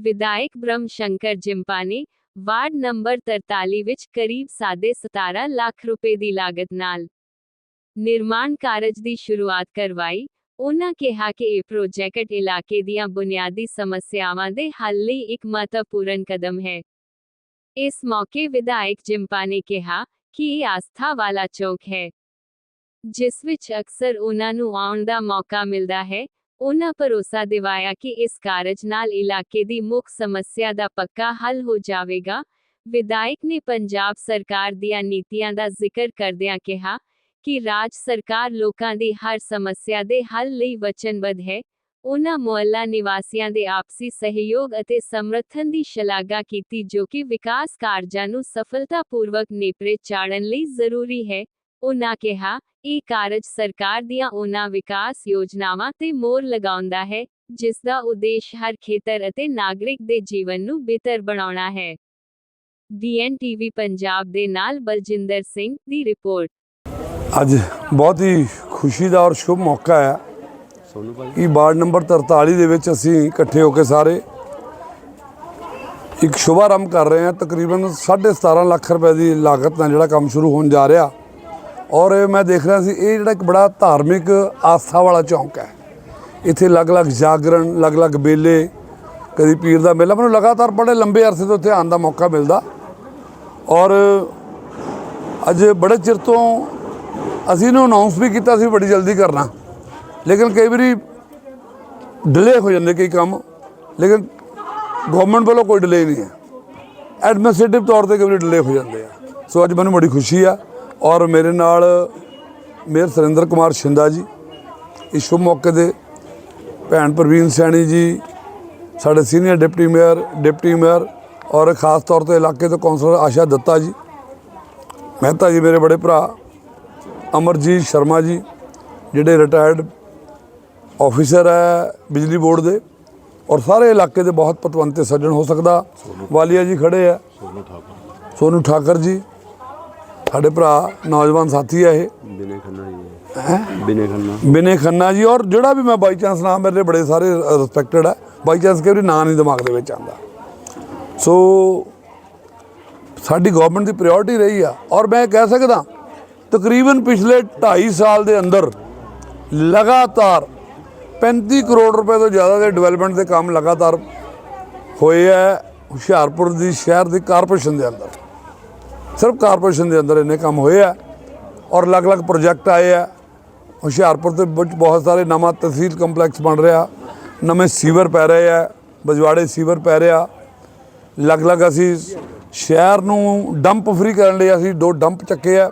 ਵਿਧਾਇਕ ਬ੍ਰਹਮ ਸ਼ੰਕਰ ਜਿੰਪਾ ਨੇ ਵਾਰਡ ਨੰਬਰ 43 ਵਿੱਚ ਕਰੀਬ ਸਾਢੇ 17 ਲੱਖ ਰੁਪਏ ਦੀ ਲਾਗਤ ਨਾਲ ਨਿਰਮਾਣ ਕਾਰਜ ਦੀ ਸ਼ੁਰੂਆਤ ਕਰਵਾਈ। ਉਹਨਾਂ ਕਿਹਾ ਕਿ ਇਹ ਪ੍ਰੋਜੈਕਟ ਇਲਾਕੇ ਦੀਆਂ ਬੁਨਿਆਦੀ ਸਮੱਸਿਆਵਾਂ ਦੇ ਹੱਲ ਲਈ ਇੱਕ ਮਹੱਤਵਪੂਰਨ ਕਦਮ ਹੈ। ਇਸ ਮੌਕੇ ਵਿਧਾਇਕ ਜਿੰਪਾ ਨੇ ਕਿਹਾ ਕਿ ਇਹ ਆਸਥਾ ਵਾਲਾ ਚੌਕ ਹੈ, ਜਿਸ ਵਿੱਚ ਅਕਸਰ ਉਹਨਾਂ ਨੂੰ ਆਉਣ ਦਾ ਮੌਕਾ ਮਿਲਦਾ ਹੈ। ਉਹਨਾਂ ਭਰੋਸਾ ਦਿਵਾਇਆ ਕਿ ਇਸ ਕਾਰਜ ਨਾਲ ਇਲਾਕੇ ਦੀ ਮੁੱਖ ਸਮੱਸਿਆ ਦਾ ਪੱਕਾ ਹੱਲ ਹੋ ਜਾਵੇਗਾ। ਵਿਧਾਇਕ ਨੇ ਪੰਜਾਬ ਸਰਕਾਰ ਦੀਆਂ ਨੀਤੀਆਂ ਦਾ ਜ਼ਿਕਰ ਕਰਦਿਆਂ ਕਿਹਾ ਕਿ ਰਾਜ ਸਰਕਾਰ ਲੋਕਾਂ ਦੀ ਹਰ ਸਮੱਸਿਆ ਦੇ ਹੱਲ ਲਈ ਵਚਨਬੱਧ ਹੈ। ਉਹਨਾਂ ਮੁਹੱਲਾ ਨਿਵਾਸੀਆਂ ਦੇ ਆਪਸੀ ਸਹਿਯੋਗ ਅਤੇ ਸਮਰਥਨ ਦੀ ਸ਼ਲਾਘਾ ਕੀਤੀ ਜੋ ਕਿ ਵਿਕਾਸ ਕਾਰਜਾਂ ਨੂੰ ਸਫਲਤਾਪੂਰਵਕ ਨੇਪਰੇ ਚਾੜਨ ਲਈ ਜ਼ਰੂਰੀ ਹੈ। ਉਹਨਾਂ ਕਿਹਾ ਇਹ ਕਾਰਜ ਸਰਕਾਰ ਦੀਆਂ ਉਹਨਾਂ ਵਿਕਾਸ ਯੋਜਨਾਵਾਂ ਤੇ ਮੋਹਰ ਲਗਾਉਂਦਾ ਹੈ, ਜਿਸ ਦਾ ਉਦੇਸ਼ ਹਰ ਖੇਤਰ ਅਤੇ ਨਾਗਰਿਕ ਦੇ ਜੀਵਨ ਨੂੰ ਬਿਹਤਰ ਬਣਾਉਣਾ ਹੈ। ਡੀਐਨਟੀਵੀ ਪੰਜਾਬ ਦੇ ਨਾਲ ਬਲਜਿੰਦਰ ਸਿੰਘ ਦੀ ਰਿਪੋਰਟ। ਅੱਜ ਬਹੁਤ ਹੀ ਖੁਸ਼ੀ ਦਾ ਔਰ ਸ਼ੁਭ ਮੌਕਾ ਹੈ ਕਿ ਵਾਰਡ ਨੰਬਰ 43 ਦੇ ਵਿੱਚ ਅਸੀਂ ਇਕੱਠੇ ਹੋ ਕੇ ਸਾਰੇ ਇੱਕ ਸ਼ੁਭਾਰੰਭ ਕਰ ਰਹੇ ਹਾਂ। ਤਕਰੀਬਨ 17.5 ਲੱਖ ਰੁਪਏ ਦੀ ਲਾਗਤ ਨਾਲ ਜਿਹੜਾ ਕੰਮ ਸ਼ੁਰੂ ਹੋਣ ਜਾ ਰਿਹਾ। ਔਰ ਮੈਂ ਦੇਖ ਰਿਹਾ ਸੀ, ਇਹ ਜਿਹੜਾ ਇੱਕ ਬੜਾ ਧਾਰਮਿਕ ਆਸਥਾ ਵਾਲਾ ਚੌਂਕ ਹੈ। ਇੱਥੇ ਅਲੱਗ-ਅਲੱਗ ਜਾਗਰਣ, ਅਲੱਗ-ਅਲੱਗ ਮੇਲੇ, ਕਦੀ ਪੀਰ ਦਾ ਮੇਲਾ, ਮੈਨੂੰ ਲਗਾਤਾਰ ਬੜੇ ਲੰਬੇ ਅਰਸੇ ਤੋਂ ਇੱਥੇ ਆਉਣ ਦਾ ਮੌਕਾ ਮਿਲਦਾ। ਔਰ ਅੱਜ ਬੜੇ ਚਿਰ ਤੋਂ ਅਸੀਂ ਇਹਨੂੰ ਅਨਾਉਂਸ ਵੀ ਕੀਤਾ ਸੀ, ਬੜੀ ਜਲਦੀ ਕਰਨਾ। ਲੇਕਿਨ ਕਈ ਵਾਰੀ ਡਿਲੇ ਹੋ ਜਾਂਦੇ ਕਈ ਕੰਮ। ਲੇਕਿਨ ਗਵਰਨਮੈਂਟ ਵੱਲੋਂ ਕੋਈ ਡਿਲੇ ਨਹੀਂ ਹੈ। ਐਡਮਿਨਿਸਟ੍ਰੇਟਿਵ ਤੌਰ ਤੇ ਕਈ ਵਾਰੀ ਡਿਲੇ ਹੋ ਜਾਂਦੇ ਆ। ਸੋ ਅੱਜ ਮੈਨੂੰ ਬੜੀ ਖੁਸ਼ੀ ਆ। ਔਰ ਮੇਰੇ ਨਾਲ ਮੇਅਰ ਸੁਰਿੰਦਰ ਕੁਮਾਰ ਸ਼ਿੰਦਾ ਜੀ ਇਸ ਸ਼ੁਭ ਮੌਕੇ ਤੇ ਭੈਣ ਪ੍ਰਵੀਨ ਸੈਣੀ ਜੀ ਸਾਡੇ senior deputy mayor deputy mayor ਔਰ ਖਾਸ ਤੌਰ ਤੇ ਇਲਾਕੇ ਤੋਂ ਕੌਂਸਲਰ ਆਸ਼ਾ ਦੱਤਾ ਜੀ ਮਹਿਤਾ ਜੀ ਮੇਰੇ ਬੜੇ ਭਰਾ ਅਮਰਜੀਤ ਸ਼ਰਮਾ ਜੀ ਜਿਹੜੇ ਰਿਟਾਇਰਡ ਆਫੀਸਰ ਹੈ ਬਿਜਲੀ ਬੋਰਡ ਦੇ ਔਰ ਸਾਰੇ ਇਲਾਕੇ ਦੇ ਬਹੁਤ ਪਤਵੰਤੇ ਸੱਜਣ ਹੋ ਸਕਦਾ ਵਾਲੀਆ ਜੀ ਖੜੇ ਆ। ਸੋਨੂ ਠਾਕਰ ਜੀ ਸਾਡੇ ਭਰਾ ਨੌਜਵਾਨ ਸਾਥੀ ਆ ਇਹ। ਬਿਨੇ ਖੰਨਾ ਜੀ। ਹੈ? ਬਿਨੇ ਖੰਨਾ। ਬਿਨੇ ਖੰਨਾ ਜੀ ਔਰ ਜਿਹੜਾ ਵੀ ਮੈਂ ਬਾਈ ਚਾਂਸ ਨਾਮ ਮੇਰੇ ਬੜੇ ਸਾਰੇ ਰਿਸਪੈਕਟਡ ਹੈ ਬਾਈ ਚਾਂਸ ਕਈ ਵਾਰੀ ਨਾਂ ਨਹੀਂ ਦਿਮਾਗ ਦੇ ਵਿੱਚ ਆਉਂਦਾ। ਸੋ ਸਾਡੀ ਗਵਰਨਮੈਂਟ ਦੀ ਪ੍ਰਾਇੋਰਟੀ ਰਹੀ ਆ। ਔਰ ਮੈਂ ਕਹਿ ਸਕਦਾ ਤਕਰੀਬਨ ਪਿਛਲੇ 2.5 ਸਾਲ ਦੇ ਅੰਦਰ ਲਗਾਤਾਰ 35 ਕਰੋੜ ਰੁਪਏ ਤੋਂ ਜ਼ਿਆਦਾ ਦੇ ਡਿਵੈਲਪਮੈਂਟ ਦੇ ਕੰਮ ਲਗਾਤਾਰ ਹੋਏ ਆ ਹੁਸ਼ਿਆਰਪੁਰ ਦੀ ਸ਼ਹਿਰ ਦੀ ਕਾਰਪੋਰੇਸ਼ਨ ਦੇ ਅੰਦਰ। ਸਿਰਫ ਕਾਰਪੋਰੇਸ਼ਨ ਦੇ ਅੰਦਰ ਇੰਨੇ ਕੰਮ ਹੋਏ ਆ ਔਰ ਅਲੱਗ-ਅਲੱਗ ਪ੍ਰੋਜੈਕਟ ਆਏ ਆ। ਹੁਸ਼ਿਆਰਪੁਰ ਦੇ ਵਿੱਚ ਬਹੁਤ ਸਾਰੇ ਨਵਾਂ ਤਹਿਸੀਲ ਕੰਪਲੈਕਸ ਬਣ ਰਿਹਾ। ਨਵੇਂ ਸੀਵਰ ਪੈ ਰਹੇ ਆ, ਬਜਵਾੜੇ ਸੀਵਰ ਪੈ ਰਿਹਾ। ਅਲੱਗ-ਅਲੱਗ ਅਸੀਂ ਸ਼ਹਿਰ ਨੂੰ ਡੰਪ ਫ੍ਰੀ ਕਰਨ ਲਈ ਅਸੀਂ ਦੋ ਡੰਪ ਚੱਕੇ ਆ।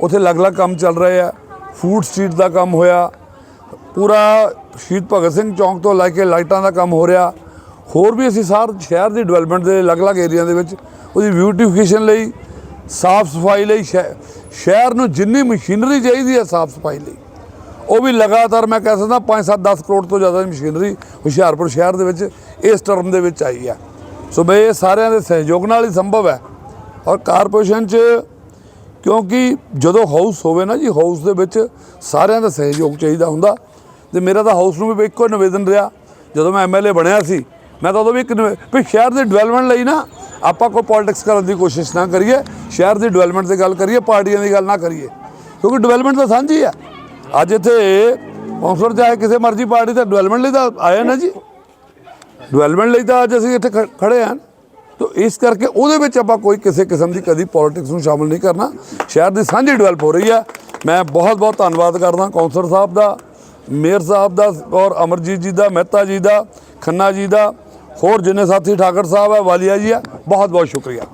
ਉੱਥੇ ਅਲੱਗ-ਅਲੱਗ ਕੰਮ ਚੱਲ ਰਹੇ ਆ। ਫੂਡ ਸਟਰੀਟ ਦਾ ਕੰਮ ਹੋਇਆ। ਪੂਰਾ ਸ਼ਹੀਦ ਭਗਤ ਸਿੰਘ ਚੌਂਕ ਤੋਂ ਲੈ ਕੇ ਲਾਈਟਾਂ ਦਾ ਕੰਮ ਹੋ ਰਿਹਾ। ਹੋਰ ਵੀ ਅਸੀਂ ਸਾਰ ਸ਼ਹਿਰ ਦੀ ਡਿਵੈਲਪਮੈਂਟ ਦੇ ਅਲੱਗ-ਅਲੱਗ ਏਰੀਆ ਦੇ ਵਿੱਚ ਉਹਦੀ ਬਿਊਟੀਫਿਕੇਸ਼ਨ ਲਈ ਸਾਫ਼ ਸਫ਼ਾਈ ਲਈ, ਸ਼ਹਿ- ਸ਼ਹਿਰ ਨੂੰ ਜਿੰਨੀ ਮਸ਼ੀਨਰੀ ਚਾਹੀਦੀ ਹੈ ਸਾਫ਼ ਸਫ਼ਾਈ ਲਈ। ਉਹ ਵੀ ਲਗਾਤਾਰ ਮੈਂ ਕਹਿ ਸਕਦਾ 5-7 10 ਕਰੋੜ ਤੋਂ ਜ਼ਿਆਦਾ ਦੀ ਮਸ਼ੀਨਰੀ ਹੁਸ਼ਿਆਰਪੁਰ ਸ਼ਹਿਰ ਦੇ ਵਿੱਚ ਇਸ ਟਰਮ ਦੇ ਵਿੱਚ ਆਈ ਹੈ। ਸੋ ਬਈ ਇਹ ਸਾਰਿਆਂ ਦੇ ਸਹਿਯੋਗ ਨਾਲ ਹੀ ਸੰਭਵ ਹੈ। ਔਰ ਕਾਰਪੋਰੇਸ਼ਨ 'ਚ ਕਿਉਂਕਿ ਜਦੋਂ ਹਾਊਸ ਹੋਵੇ ਨਾ ਜੀ, ਹਾਊਸ ਦੇ ਵਿੱਚ ਸਾਰਿਆਂ ਦਾ ਸਹਿਯੋਗ ਚਾਹੀਦਾ ਹੁੰਦਾ। ਤੇ ਮੇਰਾ ਤਾਂ ਹਾਊਸ ਨੂੰ ਵੀ ਇੱਕੋ ਨਿਵੇਦਨ ਰਿਹਾ। ਜਦੋਂ ਮੈਂ ਐਮਐਲਏ ਬਣਿਆ ਸੀ, ਮੈਂ ਤਾਂ ਉਦੋਂ ਵੀ ਇੱਕ ਨਿਵੇ- ਵੀ ਸ਼ਹਿਰ ਦੇ ਡਿਵੈਲਪਮੈਂਟ ਲਈ ਨਾ ਆਪਾਂ ਕੋਈ ਪੋਲਿਟਿਕਸ ਕਰਨ ਦੀ ਕੋਸ਼ਿਸ਼ ਨਾ ਕਰੀਏ, ਸ਼ਹਿਰ ਦੀ ਡਿਵੈਲਪਮੈਂਟ ਦੀ ਗੱਲ ਕਰੀਏ, ਪਾਰਟੀਆਂ ਦੀ ਗੱਲ ਨਾ ਕਰੀਏ। ਕਿਉਂਕਿ ਡਿਵੈਲਪਮੈਂਟ ਤਾਂ ਸਾਂਝੀ ਆ। ਅੱਜ ਇੱਥੇ ਕੌਂਸਲਰ ਚਾਹੇ ਕਿਸੇ ਮਰਜ਼ੀ ਪਾਰਟੀ ਦਾ ਡਿਵੈਲਪਮੈਂਟ ਲਈ ਤਾਂ ਆਏ ਨਾ ਜੀ। ਡਿਵੈਲਪਮੈਂਟ ਲਈ ਤਾਂ ਅੱਜ ਅਸੀਂ ਇੱਥੇ ਖ- ਖੜੇ ਹਾਂ ਤੋ ਇਸ ਕਰਕੇ ਉਹਦੇ ਵਿੱਚ ਆਪਾਂ ਕੋਈ ਕਿਸੇ ਕਿਸਮ ਦੀ ਕਦੀ ਪੋਲਿਟਿਕਸ ਨੂੰ ਸ਼ਾਮਲ ਨਹੀਂ ਕਰਨਾ। ਸ਼ਹਿਰ ਦੀ ਸਾਂਝੀ ਡਿਵੈਲਪ ਹੋ ਰਹੀ ਹੈ ਮੈਂ ਬਹੁਤ ਬਹੁਤ ਧੰਨਵਾਦ ਕਰਦਾ ਕੌਂਸਲਰ ਸਾਹਿਬ ਦਾ, ਮੇਅਰ ਸਾਹਿਬ ਦਾ ਔਰ ਅਮਰਜੀਤ ਜੀ ਦਾ, ਮਹਿਤਾ ਜੀ ਦਾ, ਖੰਨਾ ਜੀ ਦਾ। ਹੋਰ ਜਿੰਨੇ ਸਾਥੀ ਠਾਕਰ ਸਾਹਿਬ ਹੈ ਵਾਲੀਆ ਜੀ ਹੈ ਬਹੁਤ ਬਹੁਤ ਸ਼ੁਕਰੀਆ।